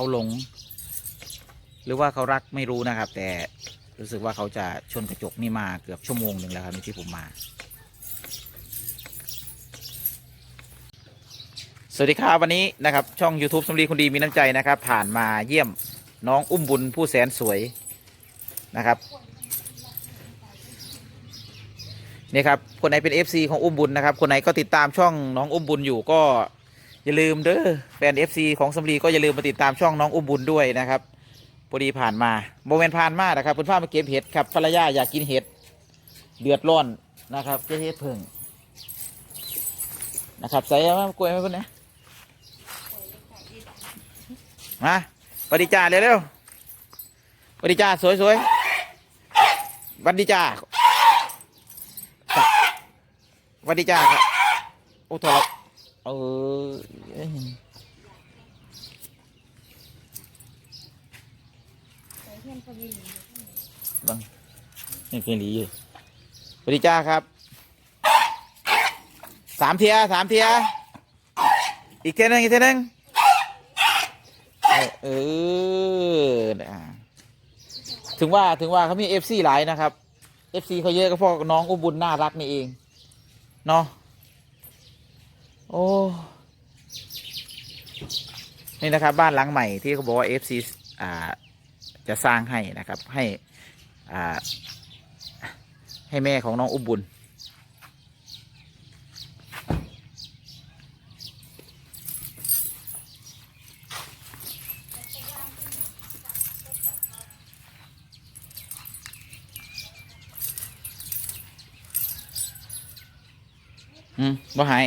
เขาหลง หรือว่าเขารักไม่รู้นะครับ แต่รู้สึกว่าเขาจะชนกระจกนี่มาเกือบชั่วโมงหนึ่งแล้วครับที่ผมมา สวัสดีครับวันนี้นะครับ ช่อง YouTube สมรีคนดีมีน้ำใจนะครับ ผ่านมาเยี่ยมน้องอุ้มบุญผู้แสนสวยนะครับนี่ครับคนไหนเป็น FC ของอุ้มบุญนะครับ คนไหนก็ติดตามช่องน้องอุ้มบุญอยู่ก็ อย่าลืมเด้อแฟน FC ของสมรีก็อย่าลืมมาติดตามช่องน้องอุ้มบุญด้วยนะครับพอดีผ่านมาโมเมนต์ผ่านมานะครับคุณพ่อมาเก็บเห็ดครับภรรยาอยากกินเห็ดเดือดร้อนนะครับเก็บเห็ดเพิ่งนะครับใส่มากล้วยไหมคุณเนี่ยมาปฏิจ่าเร็วๆปฏิจ่าสวยสวยๆวันดีจ่าวันดีจ่าครับโอ้โถ เออบังนี่คือหลีอยู่ปฏิจ่าครับ สามเทียสามเทียอีกเทียหนึงอีกเทียหนึงเออเออนะถึงว่าถึงว่าเขามีเอฟซีหลายนะครับเอฟซีเขาเยอะก็เพราะน้องอุ้มบุญน่ารักนี่เอง เนาะ โอ้นี่นะครับบ้านหลังใหม่ที่เขาบอกว่าเอฟซีอ่าจะสร้างให้นะครับให้อ่าให้แม่ของน้องอุบุญอืมบ่หาย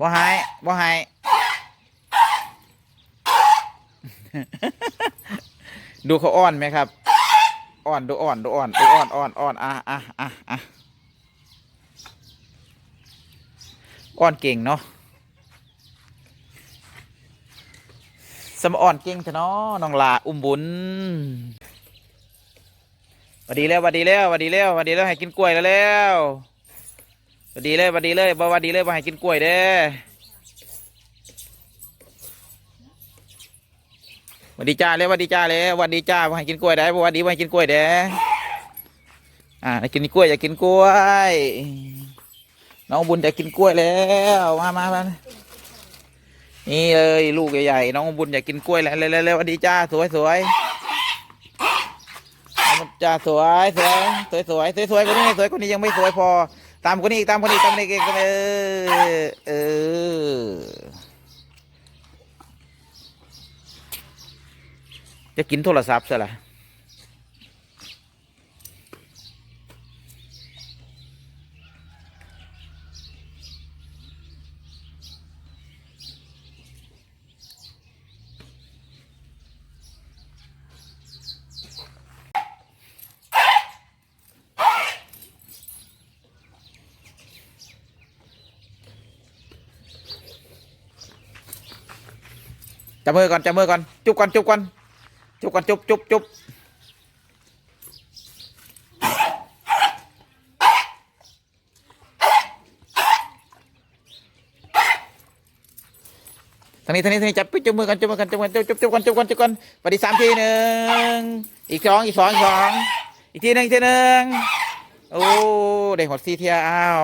บ่หายบ่หายดูเขาอ้อนไหมครับอ้อนดูอ้อนดูอ้อนดูอ้อนอ้อนอ้อนอะอะอะอะอ้อนเก่งเนาะสมอ่อนเก่งเถอะเนาะน้องลาอุ้มบุญวัดดีแล้ววัดดีแล้ววัดดีแล้ววัดดีแล้วให้กินกล้วยแล้วแล้ว วัดดีเลยหวัดดีเลยบ่วัดดีเลยบ่ให้กินกล้วยเด้อหวัดดีจ้าเลยหวัดดีจ้าเลยหวัดดีจ้าบ่ให้กินกล้วยได้บ่วัดดีบ่ให้กินกล้วยเด้ออ่าอยากกินกล้วยอยากกินกล้วย น้องบุญอยากกินกล้วยแล้วมามามานี่เลยลูกใหญ่ๆน้องบุญอยากกินกล้วยแล้วเร็วๆเร็วๆหวัดดีจ้าสวยสวยจ้าสวยสวยสวยสวยสวยสวยกว่านี้สวยกว่านี้ยังไม่สวยพอ ตามคนนี้ตามคนนี้ตามคนนี้เก่งเออเออจะกินโทรศัพท์ซะละ จับมือก่อนจับมือก่อนจุบก่อนจุบก่อนจุบก่อนจุบจุบจุบทางนี้ทางนี้ทางนี้จับจุบมือกันจุบมือกันจุบกันจุบจุบจุบกันจุบกันจุบกันปฏิสามทีหนึ่งอีกสองอีกสองอีกสองอีกทีหนึ่งอีกทีหนึ่งโอ้ได้หดซีเทียอ้าว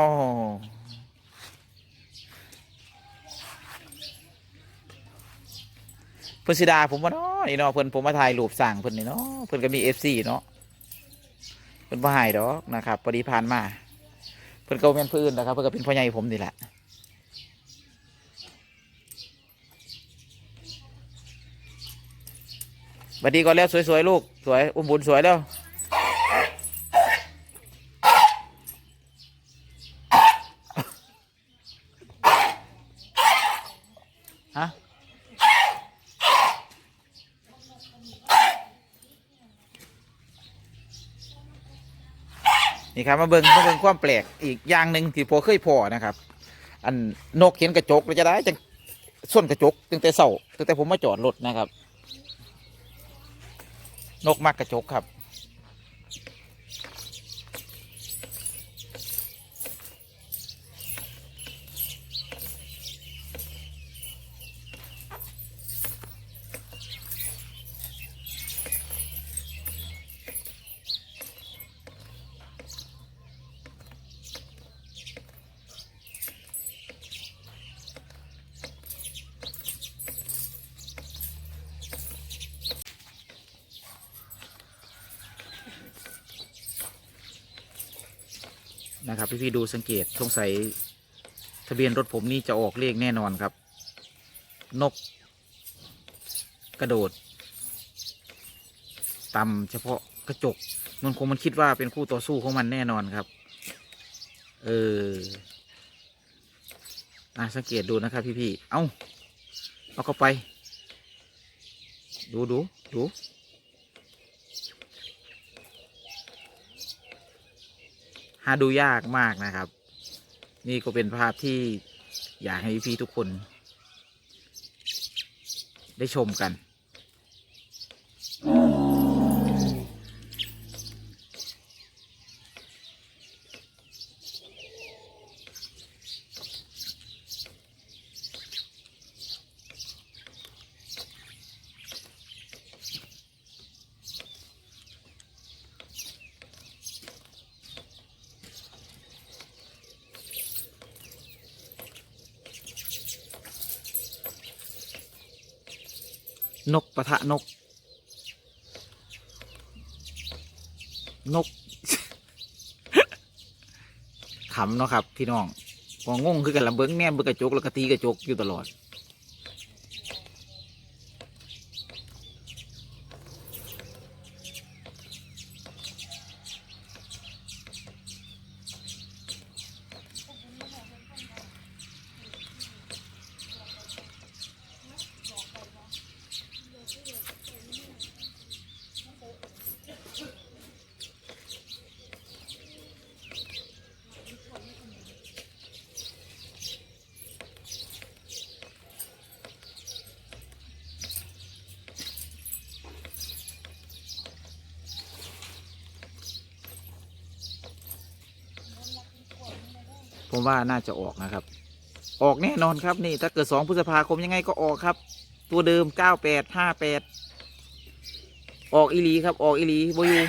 พิ่นสิดาผมว่าเนาะนี่เนาะเพิ่นผมมาถ่ายรูปสั่งเพิ่นนี่เนาะเพิ่นก็มีเอฟซีเนาะเพิ่นบ่หายดอกนะครับพอดีผ่านมาเพิ่นก็บ่แม่นผู้อื่นนะครับเพิ่นก็เป็นพ่อใหญ่ผมนี่แหละบัดดีก่อนแล้วสวยๆลูกสวยอุ้มบุญสวยแล้ว นี่ครับมาเบิ่งมาเบิ่งความแปลกอีกอย่างหนึ่งที่พอเคยพอนะครับ อันนกเห็นกระจกเราจะได้จังส้นกระจกตั้งแต่เสาตั้งแต่ผมมาจอดรถนะครับ นกมักกระจกครับ นะครับ พี่ๆดูสังเกตสงสัยทะเบียนรถผมนี่จะออกเลขแน่นอนครับ นก กระโดดต่ำเฉพาะกระจก มันคงมันคิดว่าเป็นคู่ต่อสู้ของมันแน่นอนครับ เอออะสังเกตดูนะครับ พี่ๆเอาเอาเข้าไป ดูดูดูาดูยากมากนะครับ นี่ก็เป็นภาพที่อยากให้พี่ทุกคน ได้ชมกัน นกปะทะนก นกขำเนาะครับ พี่น้องพองงคือกันละเบิ้งแน่เบิ้งกระจกแล้วก็ตีกระจกอยู่ตลอด ผมว่าน่าจะออกนะครับ ออกแน่นอนครับนี่ ถ้าเกิดสองพฤษภาคมยังไงก็ออกครับ ตัวเดิมเก้าแปดห้าแปดออกอีหลีครับออกอีหลีบอยู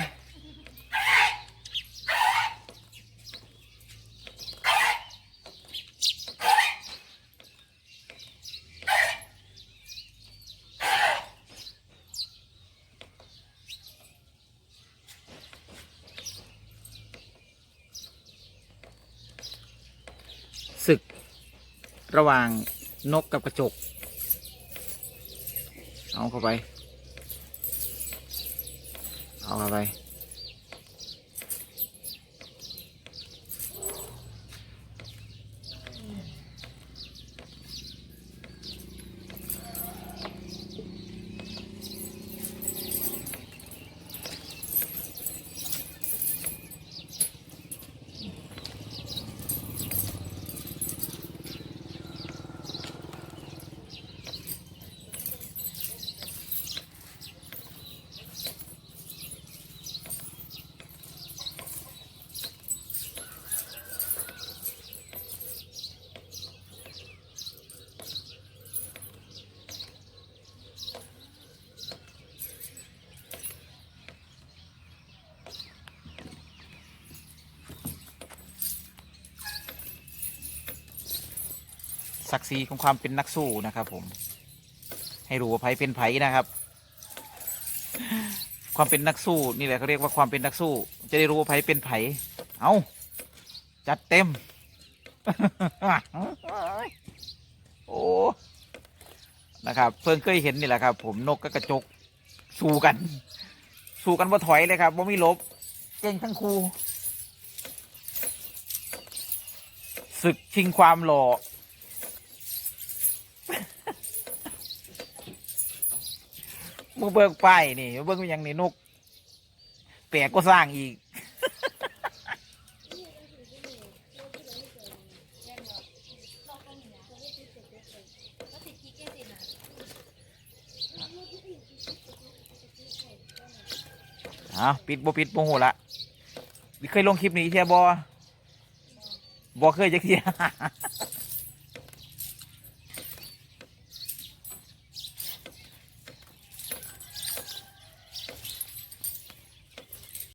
ศึก ระหว่างนกกับกระจก เอาเข้าไป เอาเข้าไป ศักดิ์ศรีของความเป็นนักสู้นะครับ ผม ให้รู้ว่าไผเป็นไผนะครับ ความเป็นนักสู้นี่แหละเขาเรียกว่าความเป็นนักสู้ จะได้รู้ว่าไผเป็นไผเอาจัดเต็ม โอ้นะครับ เพิ่งเคยเห็นนี่แหละครับ ผมนกกับกระจกสู้กัน สู้กันว่าถอยเลยครับว่ามีลบเก่งทั้งคู่ศึกชิงความหล่อ มือเบิกไปายนี่เบิกมันยังนี่นกแปลกก็สร้างอีก เอาปิดบ่ปิดบ่หูละเคยลงคลิปนี้เทียบอบอเคยจักเทีย